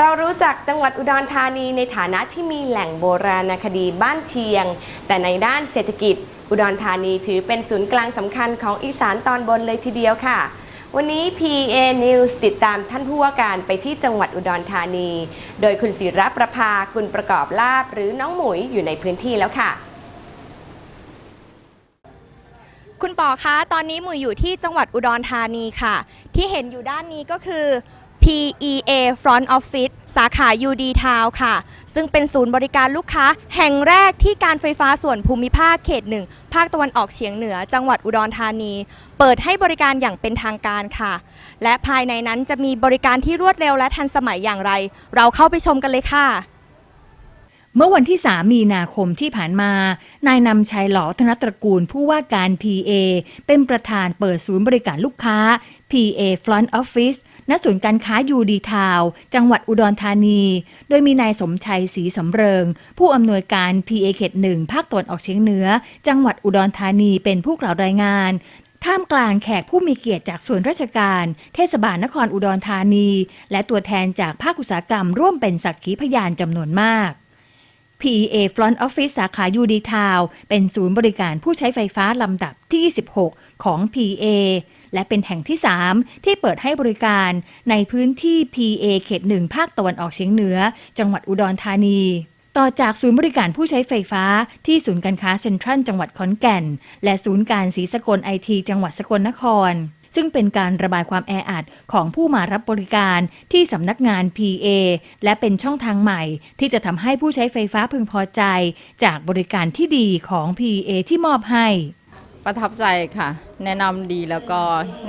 เรารู้จักจังหวัดอุดรธานีในฐานะที่มีแหล่งโบราณคดีบ้านเชียง แต่ในด้านเศรษฐกิจ อุดรธานีถือเป็นศูนย์กลางสำคัญของอีสานตอนบนเลยทีเดียวค่ะ วันนี้ PA News ติดตามท่านผู้ว่าการไปที่จังหวัดอุดรธานี โดยคุณศิระประภากุลประกอบลาบหรือน้องหมุยอยู่ในพื้นที่แล้วค่ะคุณปอคะ ตอนนี้หมุยอยู่ที่จังหวัดอุดรธานีค่ะ ที่เห็นอยู่ด้านนี้ก็คือ PEA Front Office สาขา UD Town ค่ะ ซึ่งเป็นศูนย์บริการลูกค้าแห่งแรกที่การไฟฟ้าส่วนภูมิภาคเขตหนึ่งภาคตะวันออกเฉียงเหนือ จังหวัดอุดรธานี เปิดให้บริการอย่างเป็นทางการค่ะ และภายในนั้นจะมีบริการที่รวดเร็วและทันสมัยอย่างไร เราเข้าไปชมกันเลยค่ะ เมื่อวันที่ 3 มีนาคมที่ผ่านมา นายนำชัยหลอธนตระกูลผู้ว่าการ PA เป็นประธานเปิดศูนย์บริการลูกค้า PA Front Office ณศูนย์การค้ายูดีทาว จังหวัดอุดรธานี โดยมีนายสมชัยศรีสำเริง ผู้อำนวยการ PA เขตหนึ่งภาคตะวันออกเฉียงเหนือ จังหวัดอุดรธานีเป็นผู้กล่าวรายงานท่ามกลางแขกผู้มีเกียรติจากส่วนราชการ เทศบาลนครอุดรธานี และตัวแทนจากภาคอุตสาหกรรมร่วมเป็นสักขีพยานจำนวนมาก PEA Front Office สาขายูดีทาวเป็นศูนย์บริการผู้ใช้ไฟฟ้าลำดับที่ 26 ของ PA และเป็นแห่งที่ 3 ที่เปิดให้บริการในพื้นที่ PA เขตหนึ่งภาคตะวันออกเฉียงเหนือ จังหวัดอุดรธานี ต่อจากศูนย์บริการผู้ใช้ไฟฟ้าที่ศูนย์การค้าเซ็นทรัลจังหวัดขอนแก่น และศูนย์การศรีสกลไอทีจังหวัดสกลนคร ซึ่งเป็นการระบายความแออัดของผู้มารับบริการที่สำนักงาน PA และเป็นช่องทางใหม่ ที่จะทำให้ผู้ใช้ไฟฟ้าพึงพอใจ จากบริการที่ดีของ PA ที่มอบให้ ประทับใจค่ะ แนะนำดีแล้วก็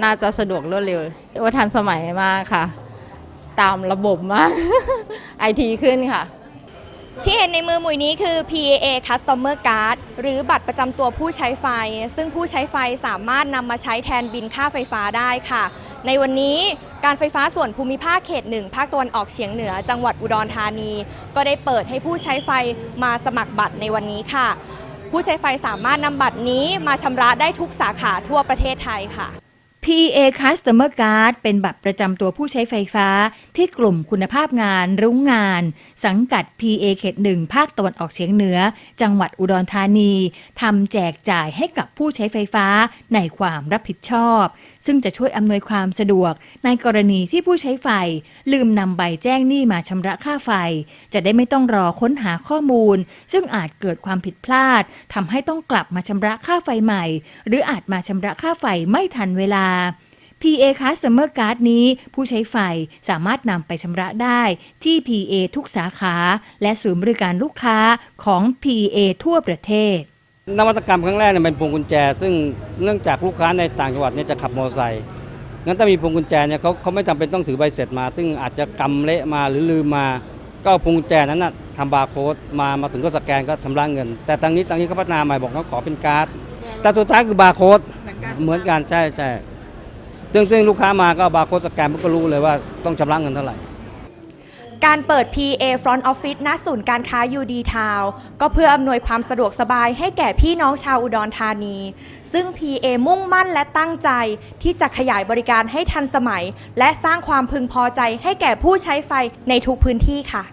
น่าจะสะดวกรวดเร็วว่าทันสมัยมากค่ะ ตามระบบมาก ไอทีขึ้นค่ะ ที่เห็นในมือหมุยนี้คือ PAA Customer Card หรือบัตรประจำตัวผู้ใช้ไฟ ซึ่งผู้ใช้ไฟสามารถนำมาใช้แทนบินค่าไฟฟ้าได้ค่ะ ในวันนี้การไฟฟ้าส่วนภูมิภาคเขตหนึ่งภาคตะวันออกเฉียงเหนือจังหวัดอุดรธานี ก็ได้เปิดให้ผู้ใช้ไฟมาสมัครบัตรในวันนี้ค่ะ ผู้ใช้ไฟสามารถนำบัตรนี้มาชำระได้ทุกสาขาทั่วประเทศไทยค่ะ PA Customer Card เป็นบัตรประจำตัวผู้ใช้ไฟฟ้าที่กลุ่มคุณภาพงานรุ้งงาน สังกัด PA เขตหนึ่งภาคตะวันออกเฉียงเหนือ จังหวัดอุดรธานีทำแจกจ่ายให้กับผู้ใช้ไฟฟ้าในความรับผิดชอบ ซึ่งจะช่วยอำนวยความสะดวก ในกรณีที่ผู้ใช้ไฟ ลืมนำใบแจ้งหนี้มาชำระค่าไฟ จะได้ไม่ต้องรอค้นหาข้อมูล ซึ่งอาจเกิดความผิดพลาดทำให้ต้องกลับมาชำระค่าไฟใหม่ หรืออาจมาชำระค่าไฟไม่ทันเวลา PA Customer Card นี้ผู้ใช้ไฟสามารถนำไปชำระได้ที่ PA ทุกสาขา และศูนย์บริการลูกค้าของ PA ทั่วประเทศ นวัตกรรมครั้งแรกเนี่ยเป็นพวงกุญแจ ซึ่งเนื่องจากลูกค้าในต่างจังหวัดเนี่ยจะขับมอเตอร์ไซค์งั้นถ้ามีพวงกุญแจเนี่ยเขาเขาไม่จำเป็นต้องถือใบเสร็จมา ซึ่งอาจจะกำเละมาหรือลืมมา ก็เอาพวงกุญแจนั้นนะทำบาร์โค้ดมามาถึงก็สแกนก็ชำระเงิน แต่ทางนี้ทางนี้เขาพัฒนาใหม่บอกว่าขอเป็นการ์ดแต่สุดท้ายคือบาร์โค้ดเหมือนกันใช่ใช่ ซึ่งซึ่งลูกค้ามาก็บาร์โค้ดสแกนมันก็รู้เลยว่าต้องชำระเงินเท่าไหร่ การเปิด PA Front Office ณศูนย์การค้า UD Town ก็เพื่ออำนวยความสะดวกสบายให้แก่พี่น้องชาวอุดรธานี ซึ่ง PA มุ่งมั่นและตั้งใจที่จะขยายบริการให้ทันสมัย และสร้างความพึงพอใจให้แก่ผู้ใช้ไฟในทุกพื้นที่ค่ะ